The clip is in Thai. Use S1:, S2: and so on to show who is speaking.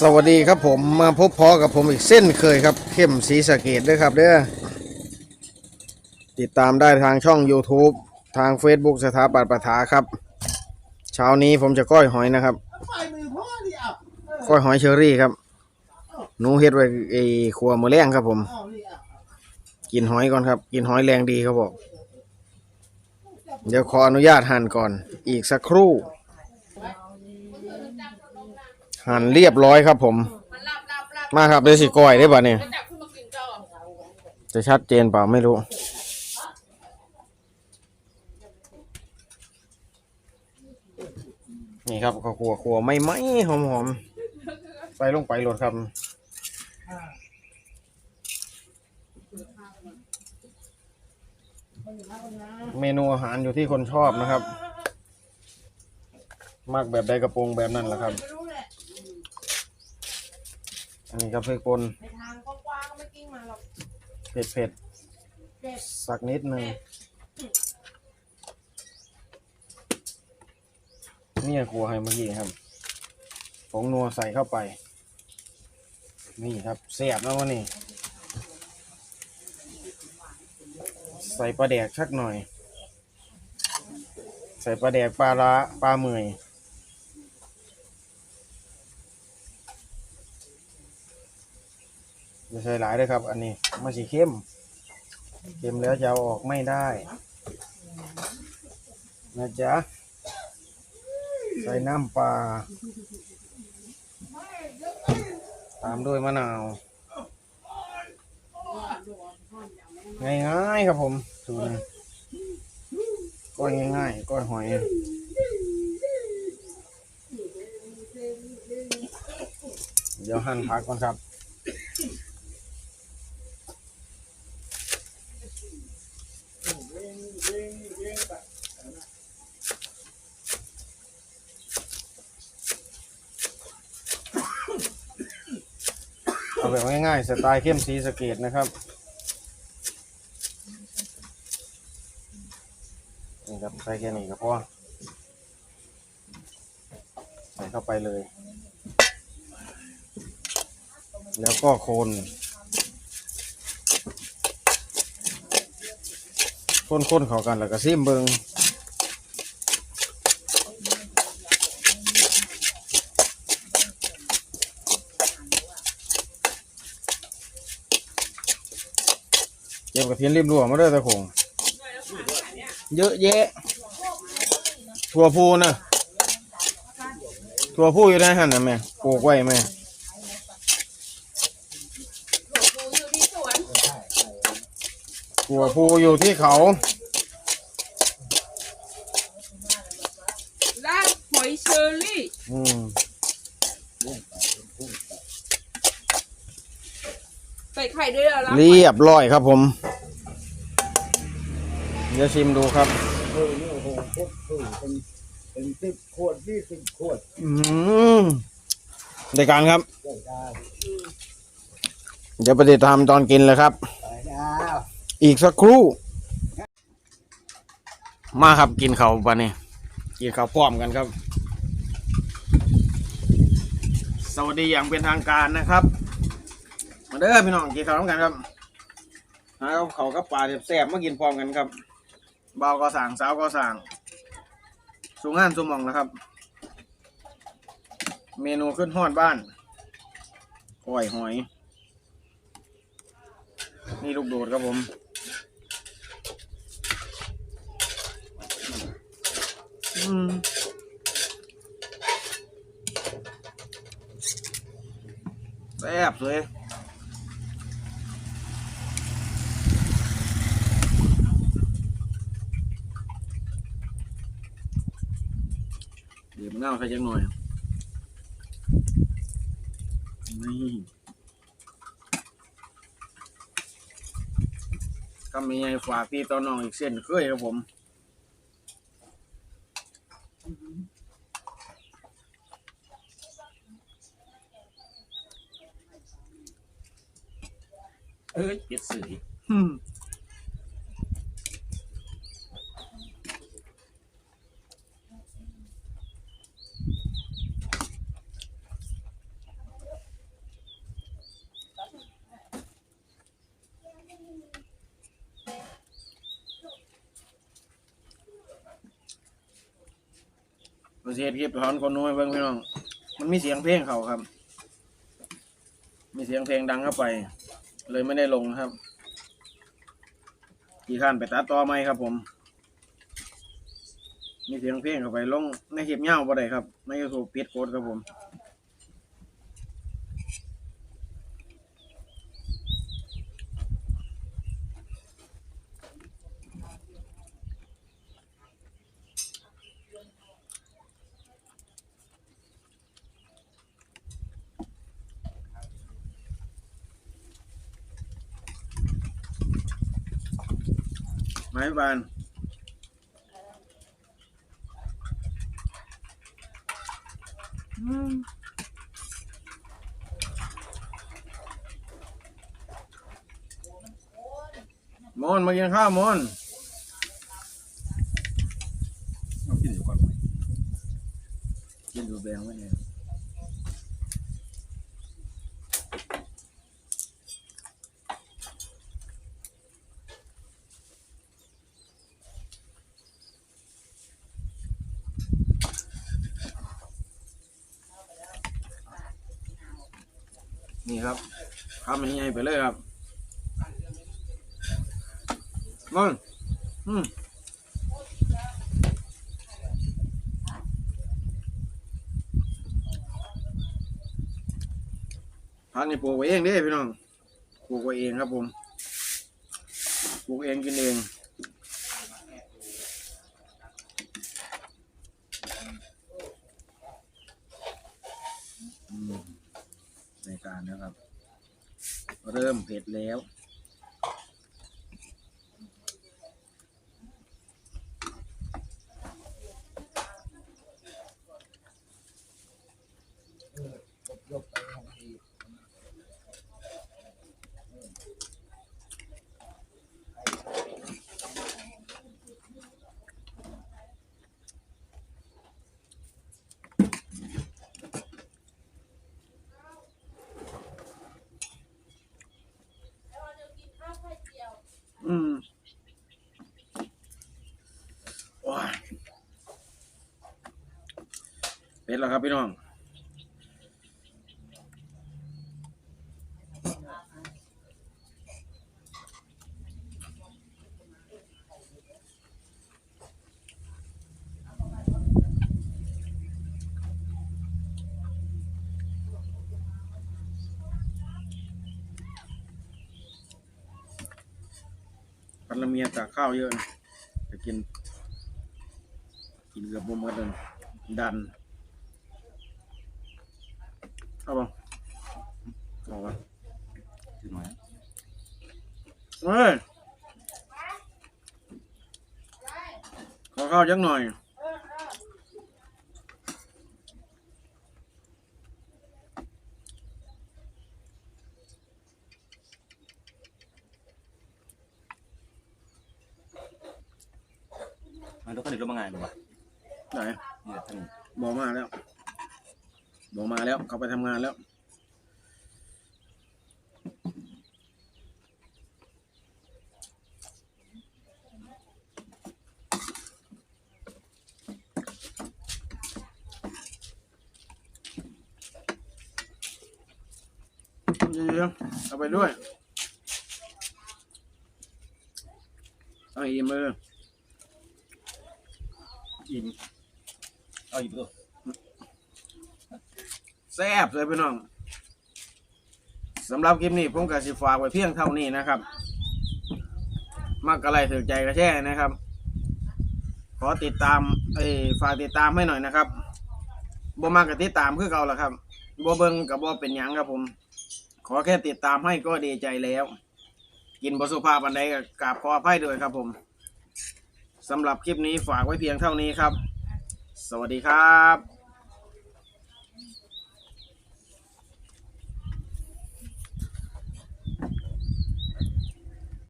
S1: สวัสดีครับผมมาพบพอกับผมอีกเส้นเคยครับเข้มสีสะเกดด้วยครับเด้อติดตามได้ทางช่อง YouTube ทาง Facebook สถาปัตย์ปัถาครับ เช้านี้ผมจะก้อยหอยนะครับ ก้อยหอยเชอรี่ครับหนูเฮ็ดไว้ไอ้ครัวมือแรงครับผม กินหอยก่อนครับ กินหอยแรงดีเขาบอก เดี๋ยวขออนุญาตหั่นก่อน อีกสักครู่ หั่นเรียบร้อยครับผมมาครับเดี๋ยวสิก้อยได้ป่ะเนี่ย
S2: จับขึ้นมากินเจ้า
S1: จะชัดเจนเปล่าไม่รู้ นี่ครับข้าวคั่วคั่วไม่ไหมหอมหอมๆใส่ลงไปโหลดครับ เมนูอาหารอยู่ที่คนชอบนะครับ มากแบบใดกระโปรงแบบนั้นแหละครับ
S2: ไม่รู้
S1: อันนี้ครับเพื่อน
S2: ในทางกว้างๆก็ไม่กิ้งมาหรอก
S1: เผ็ดเผ็ด
S2: เด็ด
S1: ๆสักนิดหนึ่งเนี่ยครัวให้เมื่อกี้ครับผงนัวใส่เข้าไป นี่ครับเสียบแล้ววะนี่ใส่ปลาแดกชักหน่อย ใส่ปลาแดกปลาละปลาเมอย อย่าใส่หลายเลยครับ อันนี้มาสีเข้มเค็มแล้วจะเอาออกไม่ได้ นะจ๊ะ ใส่น้ำปลา ตามด้วยมะนาว ง่ายๆครับผมดูนะก้อยง่ายๆก้อยหอยเดี๋ยวหั่นผักก่อนครับ เอาแบบง่ายๆสไตล์เข้มสีสเกตนะครับนี่ครับใส่แค่นี้ก็พอใส่เข้าไปเลย แล้วก็คนคนๆเข้ากันแล้วก็ซิมเบิง เก็บกระเทียมริมรั้วมาเด้อตะคงเยอะแยะถั่วพูนะถั่วพูอยู่ในหันนะแม่ปลูกไว้แม่
S2: กูอยู่ที่สวน
S1: ถั่วพูอยู่ที่เขา
S2: ลาดหอยเชอรี่
S1: อืม
S2: ใส่ไข่ด้วยเหรอล่ะ
S1: เรียบร้อยครับผม เดี๋ยวชิมดูครับ
S3: เออนี่โอ้โหพวกถือเป็นเป็นสิบขวดยี่สิบขวด
S1: อืมในการครับ
S3: ได้ได้
S1: เดี๋ยวไปติดตามตอนกินเลยครับ
S3: ไปแล้ว
S1: อีกสักครู่ มาครับกินเขาวปะนี่กินข้าวพร้อมกันครับ สวัสดีอย่างเป็นทางการนะครับ มาเด้อพี่น้องกินข้าวพร้อมกันครับหาเขาวกับปลาแซ่บๆมากินพร้อมกันครับ เบาวก็สั่งสาวก็สั่งสูงงานสูงมองนะครับ เมนูขึ้นฮอดบ้านก้อยหอย นี่ลูกโดดครับผมอืมแซ่บเลย เดี๋ยวมะนาวใส่จังหน่อยนี่ก็มีไอ้ฝากพี่ต้นน้องอีกเส้นเคยครับผม
S4: เอ้ยเจ็ดสื่อ
S1: อืมเสียคลิปถอนคนนู้นเบิ่งพี่น้อง มันมีเสียงเพลงเขาครับ มีเสียงเพลงดังเข้าไป เลยไม่ได้ลงครับกี่ขั้นไปตัดต่อไหมครับ ผม มีเสียงเพลงเข้าไปลงในคลิปเงาบ่ได้ครับในยูทูบปิดโคดครับผม ไม้บานมอนมากินข้าวมอน
S4: ต้องกินอยู่ก่อน
S1: กินดูแบงไว้เนี่ย นี่ครับทำอันนี้ให้ไปเลยครับมอนอืมพักนี่ปลูกไว้เองเด้พี่น้องปลูกไว้เองครับผมปลูกเองกินเองอืมใน การนะครับ เริ่มเผ็ดแล้ว
S3: ยกยกไปทันที
S1: อืมโอ้ย เป็ดแล้วครับพี่น้องพันละเมียตากข้าวเยอะนะจะกิน กินเกือบหมดเลยดัน เอาบ่เอาบ่
S4: กินหน่อย
S1: เฮ้ยขอข้าวจักหน่อย
S4: มันต้องผลิตรถมาไงหรือวะ
S1: ไหน
S4: นี่แหละท่าน
S1: บอกมาแล้ว บอกมาแล้วเขาไปทำงานแล้ว เดี๋ยวๆเอาไปด้วยเอาอีกมือ
S4: อิ่มเอาอยู่ตัว
S1: แซ่บเลยพี่น้องสำหรับคลิปนี้ผมก็สิฝากไว้เพียงเท่านี้นะครับมักอะไรถือใจกระแช่นะครับ ขอติดตามเอ้ฝากติดตามให้หน่อยนะครับบ่มากกับติดตามคือเก่าละครับบ่เบิ่งกับบ่เป็นหยังครับผม ขอแค่ติดตามให้ก็ดีใจแล้ว กินบสุภาพอันใดก็กราบขออภัยด้วยครับผมสำหรับคลิปนี้ฝากไว้เพียงเท่านี้ครับ สวัสดีครับ